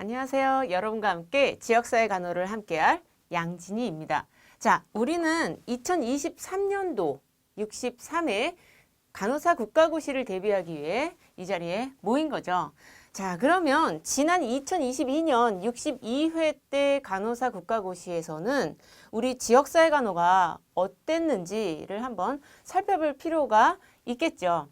안녕하세요. 여러분과 함께 지역사회 간호를 함께할 양진희입니다. 자, 우리는 2023년도 63회 간호사 국가고시를 대비하기 위해 이 자리에 모인 거죠. 자, 그러면 지난 2022년 62회 때 간호사 국가고시에서는 우리 지역사회 간호가 어땠는지를 한번 살펴볼 필요가 있겠죠.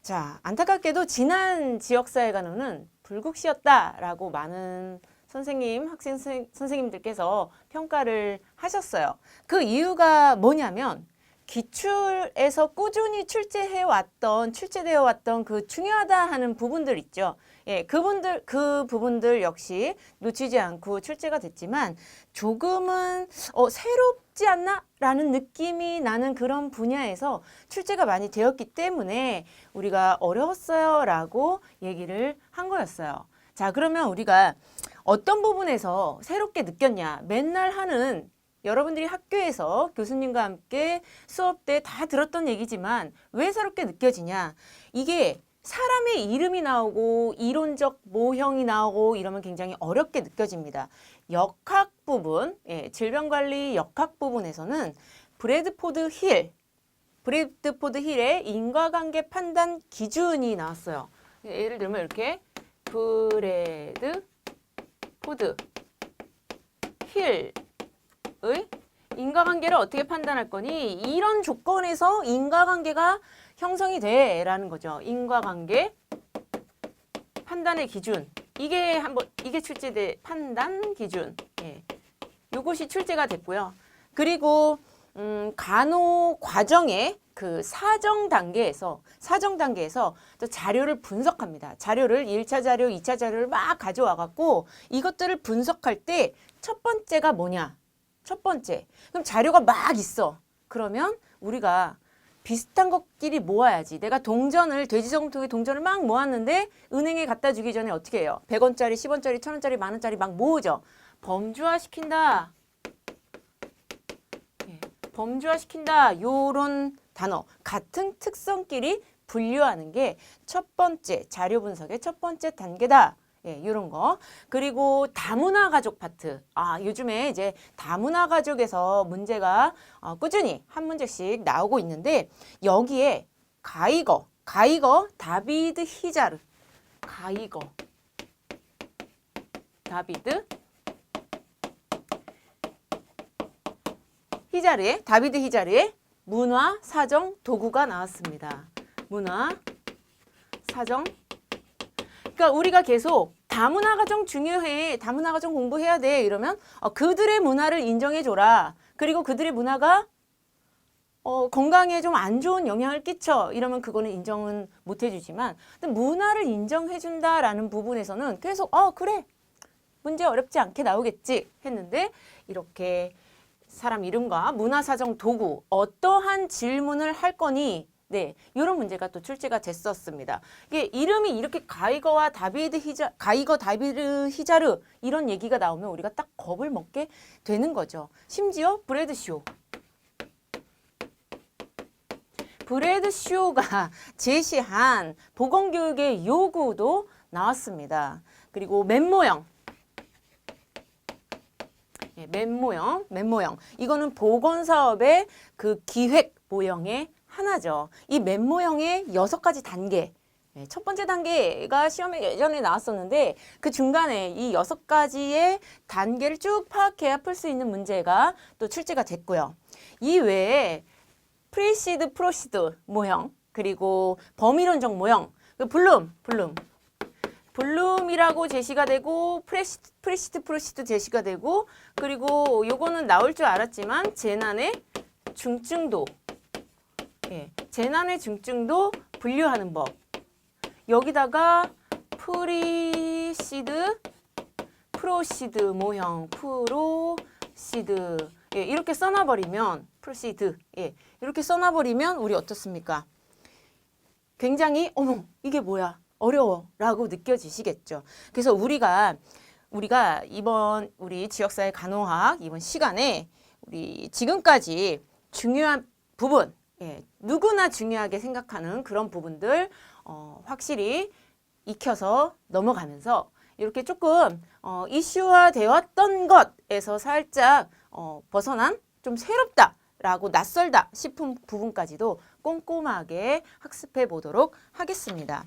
자, 안타깝게도 지난 지역사회 간호는 불국시였다라고 많은 선생님, 학생 선- 선생님들께서 평가를 하셨어요. 그 이유가 뭐냐면 기출에서 꾸준히 출제해 왔던 출제되어 왔던 그 중요하다 하는 부분들 있죠. 예, 그분들 그 부분들 역시 놓치지 않고 출제가 됐지만 조금은 어, 새롭지 않나 라는 느낌이 나는 그런 분야에서 출제가 많이 되었기 때문에 우리가 어려웠어요 라고 얘기를 한 거였어요. 자, 그러면 우리가 어떤 부분에서 새롭게 느꼈냐? 맨날 하는 여러분들이 학교에서 교수님과 함께 수업 때 다 들었던 얘기지만 왜 새롭게 느껴지냐? 이게 사람의 이름이 나오고 이론적 모형이 나오고 이러면 굉장히 어렵게 느껴집니다. 역학 부분, 예, 질병관리 역학 부분에서는 브래드포드 힐, 브래드포드 힐의 인과관계 판단 기준이 나왔어요. 예를 들면 이렇게 브래드 포드 힐 의 인과관계를 어떻게 판단할 거니? 이런 조건에서 인과관계가 형성이 돼라는 거죠. 인과관계 판단의 기준. 이게 한번 이게 출제돼 판단 기준. 예. 요것이 출제가 됐고요. 그리고 음, 간호 과정의 그 사정 단계에서 사정 단계에서 또 자료를 분석합니다. 자료를 1차 자료, 2차 자료를 막 가져와 갖고 이것들을 분석할 때 첫 번째가 뭐냐? 첫 번째. 그럼 자료가 막 있어. 그러면 우리가 비슷한 것끼리 모아야지. 내가 동전을 돼지정통에 동전을 막 모았는데 은행에 갖다 주기 전에 어떻게 해요? 100원짜리, 10원짜리, 1000원짜리, 만 원짜리 막 모으죠. 범주화 시킨다. 예, 범주화 시킨다. 요런 단어. 같은 특성끼리 분류하는 게 첫 번째 자료 분석의 첫 번째 단계다. 예, 요런 거. 그리고 다문화 가족 파트. 아, 요즘에 이제 다문화 가족에서 문제가 어, 꾸준히 한 문제씩 나오고 있는데 여기에 가이거, 가이거 다비드 히자르. 가이거. 다비드 히자르의 다비드 히자르의 문화 사정 도구가 나왔습니다. 문화 사정 그러니까 우리가 계속 다문화 가정 중요해. 다문화 가정 공부해야 돼. 이러면 어, 그들의 문화를 인정해 줘라. 그리고 그들의 문화가 어, 건강에 좀 안 좋은 영향을 끼쳐. 이러면 그거는 인정은 못 해주지만 문화를 인정해 준다라는 부분에서는 계속 어 그래 문제 어렵지 않게 나오겠지 했는데 이렇게 사람 이름과 문화사정 도구 어떠한 질문을 할 거니 네, 이런 문제가 또 출제가 됐었습니다. 이게 이름이 이렇게 가이거와 다비드 히자, 가이거 다비드 히자르 이런 얘기가 나오면 우리가 딱 겁을 먹게 되는 거죠. 심지어 브래드 쇼. 브래드 쇼가 제시한 보건교육의 요구도 나왔습니다. 그리고 맨모형. 예, 맨모형, 맨모형. 이거는 보건사업의 그 기획 모형의 하나죠. 이 맨모형의 여섯 가지 단계. 예, 첫 번째 단계가 시험에 예전에 나왔었는데 그 중간에 이 여섯 가지의 단계를 쭉 파악해야 풀 수 있는 문제가 또 출제가 됐고요. 이 외에 프리시드 프로시드 모형 그리고 범위론적 모형 그 블룸 블룸 블룸이라고 제시가 되고 프레시드, 프레시드 프로시드 제시가 되고 그리고 요거는 나올 줄 알았지만 재난의 중증도 예, 재난의 중증도 분류하는 법. 여기다가 프리시드 프로시드 모형 프로시드. 예, 이렇게 써놔버리면 프로시드. 예, 이렇게 써놔버리면 우리 어떻습니까? 굉장히 어머 이게 뭐야? 어려워 라고 느껴지시겠죠. 그래서 우리가 우리가 이번 우리 지역사회 간호학 이번 시간에 우리 지금까지 중요한 부분 예, 누구나 중요하게 생각하는 그런 부분들 어, 확실히 익혀서 넘어가면서 이렇게 조금 어, 이슈화 되었던 것에서 살짝 어, 벗어난 좀 새롭다 라고 낯설다 싶은 부분까지도 꼼꼼하게 학습해 보도록 하겠습니다.